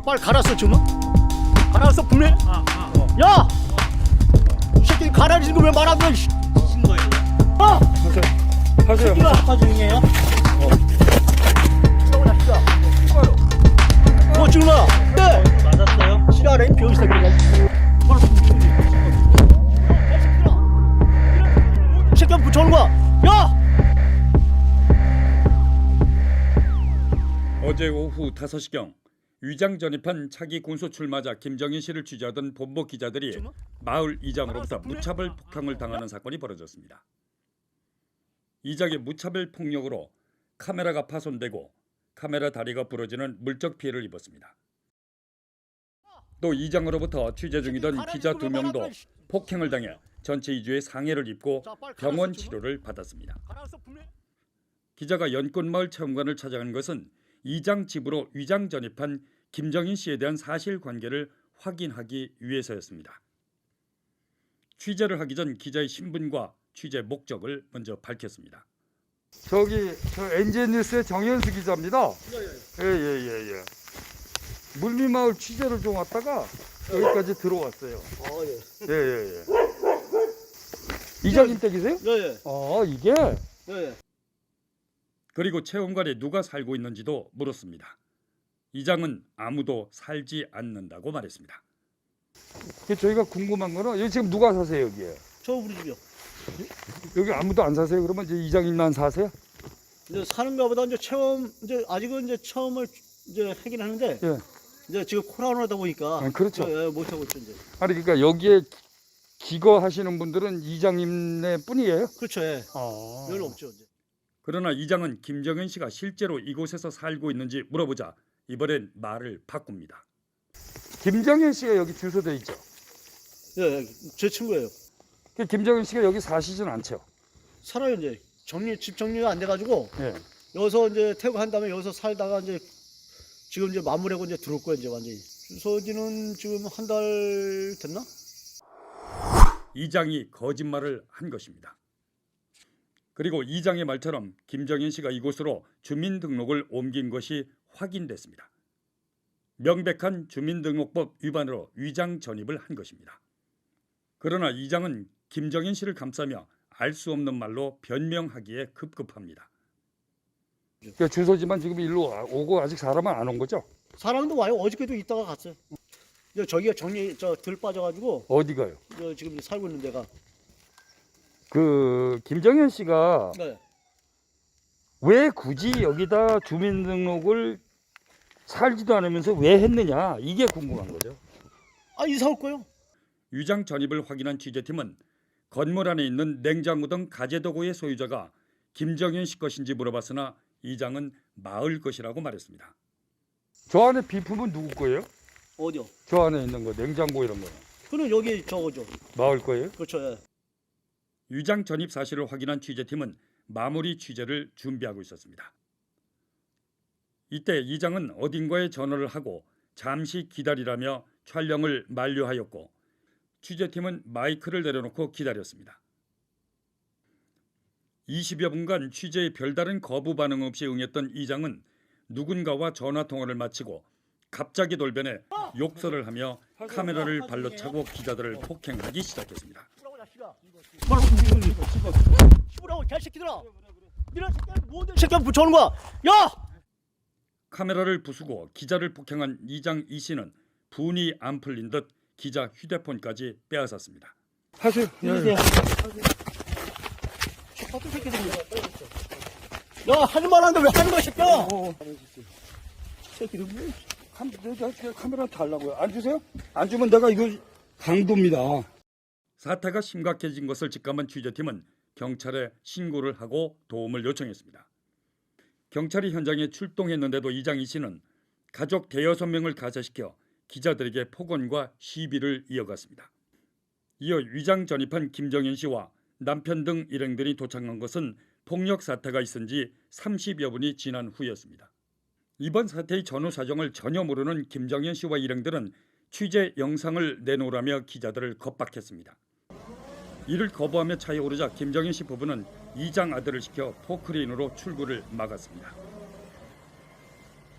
자 빨리 갈았어 지금 갈았어 분명 아, 아. 야! 이 새끼 가라지는 거왜 말안 돼? 씨. 신 거예요. 어! 하세요. 아빠 중이에요? 뭐 찍는 거야? 네! 맞았어요? 지랄해 병신 새끼가 이 새끼가 거야 야! 어제 오후 5시경 위장 전입한 차기 군소 출마자 김정인 씨를 취재하던 본보 기자들이 마을 이장으로부터 무차별 폭행을 당하는 사건이 벌어졌습니다. 이장의 무차별 폭력으로 카메라가 파손되고 카메라 다리가 부러지는 물적 피해를 입었습니다. 또 이장으로부터 취재 중이던 기자 두 명도 폭행을 당해 전체 2주의 상해를 입고 병원 치료를 받았습니다. 기자가 연꽃마을 체험관을 찾아간 것은 이장 집으로 위장 전입한 김정인 씨에 대한 사실관계를 확인하기 위해서였습니다. 취재를 하기 전 기자의 신분과 취재 목적을 먼저 밝혔습니다. 저기 저 NJ 뉴스의 정현수 기자입니다. 예예 예 예. 물미마을 취재를 좀 왔다가 여기까지 들어왔어요. 예 예예. 이장님 댁이세요? 예 예 아 이게 예 예 그리고 체험관에 누가 살고 있는지도 물었습니다. 이장은 아무도 살지 않는다고 말했습니다. 이게 저희가 궁금한 거는 여기 지금 누가 사세요 여기에? 저 우리 집이요 여기 아무도 안 사세요? 그러면 이제 이장님만 사세요? 이제 사는가 보다 이제 체험 이제 아직은 이제 처음을 이제 하긴 하는데 예. 이제 지금 코로나다 보니까 아, 그렇죠. 예, 못 하고 있죠 이제 아니 그러니까 여기에 기거하시는 분들은 이장님네 뿐이에요? 그렇죠 예. 아. 별로 없죠 이제 그러나 이장은 김정인 씨가 실제로 이곳에서 살고 있는지 물어보자 이번엔 말을 바꿉니다. 김정현 씨가 여기 주소돼 있죠. 예, 예, 제 친구예요 그 김정현 씨가 여기 사시진 않죠. 살아요 이제 정리 집 정리가 안 돼가지고 예. 여기서 이제 퇴근한 다음에 여기서 살다가 이제 지금 이제 마무리하고 이제 들어올 거야 이제 완전히 주소지는 지금 한 달 됐나? 이장이 거짓말을 한 것입니다. 그리고 이장의 말처럼 김정인 씨가 이곳으로 주민등록을 옮긴 것이 확인됐습니다. 명백한 주민등록법 위반으로 위장 전입을 한 것입니다. 그러나 이장은 김정인 씨를 감싸며 알 수 없는 말로 변명하기에 급급합니다. 그 주소지만 지금 일로 와- 오고 아직 사람은 안 온 거죠? 사람도 와요 어저께도 있다가 갔어요 저기가 정리 저 들 빠져가지고 어디 가요? 저 지금 살고 있는 데가 그 김정현 씨가 네. 왜 굳이 여기다 주민등록을 살지도 않으면서 왜 했느냐 이게 궁금한 거죠. 아 이사 올 거요 위장 전입을 확인한 취재팀은 건물 안에 있는 냉장고 등 가재 도구의 소유자가 김정인 씨 것인지 물어봤으나 이장은 마을 것이라고 말했습니다. 저 안에 비품은 누구 거예요? 어디요? 저 안에 있는 거 냉장고 이런 거 그는 여기 저거죠 마을 거예요? 그렇죠 예. 위장 전입 사실을 확인한 취재팀은 마무리 취재를 준비하고 있었습니다. 이때 이장은 어딘가에 전화를 하고 잠시 기다리라며 촬영을 만료하였고 취재팀은 마이크를 내려놓고 기다렸습니다. 20여 분간 취재에 별다른 거부 반응 없이 응했던 이장은 누군가와 전화 통화를 마치고 갑자기 돌변해 욕설을 하며 카메라를 발로 차고 기자들을 폭행하기 시작했습니다. 자식아 시부라고 개새끼들아 이런 새끼들 뭔데 새끼가 붙여오는 거야 야! 카메라를 부수고 기자를 폭행한 이장 이 씨는 분이 안 풀린 듯 기자 휴대폰까지 빼앗았습니다. 하세요. 예. 같은 새끼들이 야 하지 말라는데 왜 하는 거야 새끼야 새끼들 뭐 캄- 저- 저 카메라 달라고요. 안 주세요? 안 주면 내가 이거 강도입니다. 사태가 심각해진 것을 직감한 취재팀은 경찰에 신고를 하고 도움을 요청했습니다. 경찰이 현장에 출동했는데도 이장 이 씨는 가족 대여섯 명을 가세시켜 기자들에게 폭언과 시비를 이어갔습니다. 이어 위장 전입한 김정현 씨와 남편 등 일행들이 도착한 것은 폭력 사태가 있은 지 30여 분이 지난 후였습니다. 이번 사태의 전후 사정을 전혀 모르는 김정현 씨와 일행들은 취재 영상을 내놓으라며 기자들을 겁박했습니다. 이를 거부하며 차에 오르자 김정인 씨 부부는 이장 아들을 시켜 포크레인으로 출구를 막았습니다.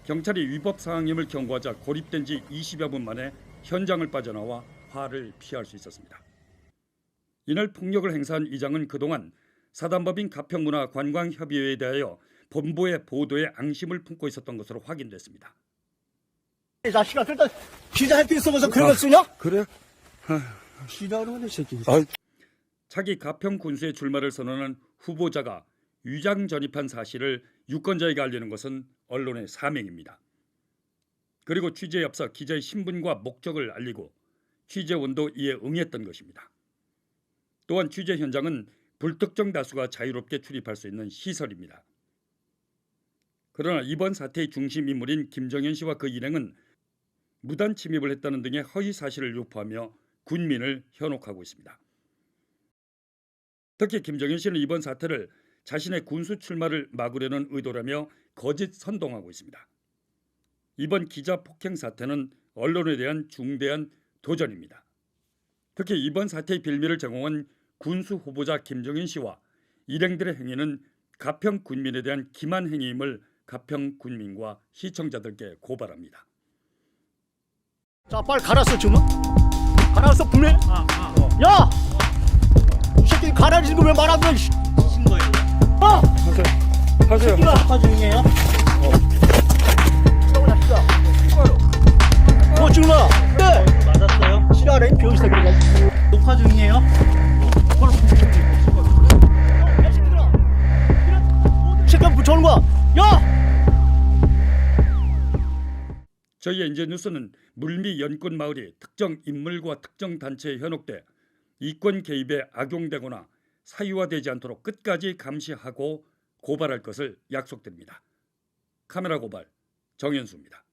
경찰이 위법 사항임을 경고하자 고립된 지 20여 분 만에 현장을 빠져나와 화를 피할 수 있었습니다. 이날 폭력을 행사한 이장은 그동안 사단법인 가평문화관광협의회에 대하여 본부의 보도에 앙심을 품고 있었던 것으로 확인됐습니다. 이 자식아, 그러니까 기자할 게 있어서 그런 걸 쓰냐? 그래? 이 새끼. 아, 차기 가평 군수의 출마를 선언한 후보자가 위장 전입한 사실을 유권자에게 알리는 것은 언론의 사명입니다. 그리고 취재에 앞서 기자의 신분과 목적을 알리고 취재원도 이에 응했던 것입니다. 또한 취재 현장은 불특정 다수가 자유롭게 출입할 수 있는 시설입니다. 그러나 이번 사태의 중심 인물인 김정현 씨와 그 일행은 무단 침입을 했다는 등의 허위 사실을 유포하며 군민을 현혹하고 있습니다. 특히 김정현 씨는 이번 사태를 자신의 군수 출마를 막으려는 의도라며 거짓 선동하고 있습니다. 이번 기자 폭행 사태는 언론에 대한 중대한 도전입니다. 특히 이번 사태의 빌미를 제공한 군수 후보자 김정현 씨와 일행들의 행위는 가평 군민에 대한 기만 행위임을 가평 군민과 시청자들께 고발합니다. 자, 빨리 갈았어, 지금. 갈았어, 분명히. 야! 이 새끼 갈아지는 거왜말안 돼? 씨. 어! 하세요. 이거 녹화 중이에요? 어. 뭐 지금 봐. 네. 맞았어요? 지랄해, 병신 새끼가. 녹화 중이에요? 새끼 붙여오는 거야. 야! 저희의 인제 뉴스는 물미 연꽃 마을이 특정 인물과 특정 단체에 현혹돼 이권 개입에 악용되거나 사유화되지 않도록 끝까지 감시하고 고발할 것을 약속드립니다. 카메라 고발 정현수입니다.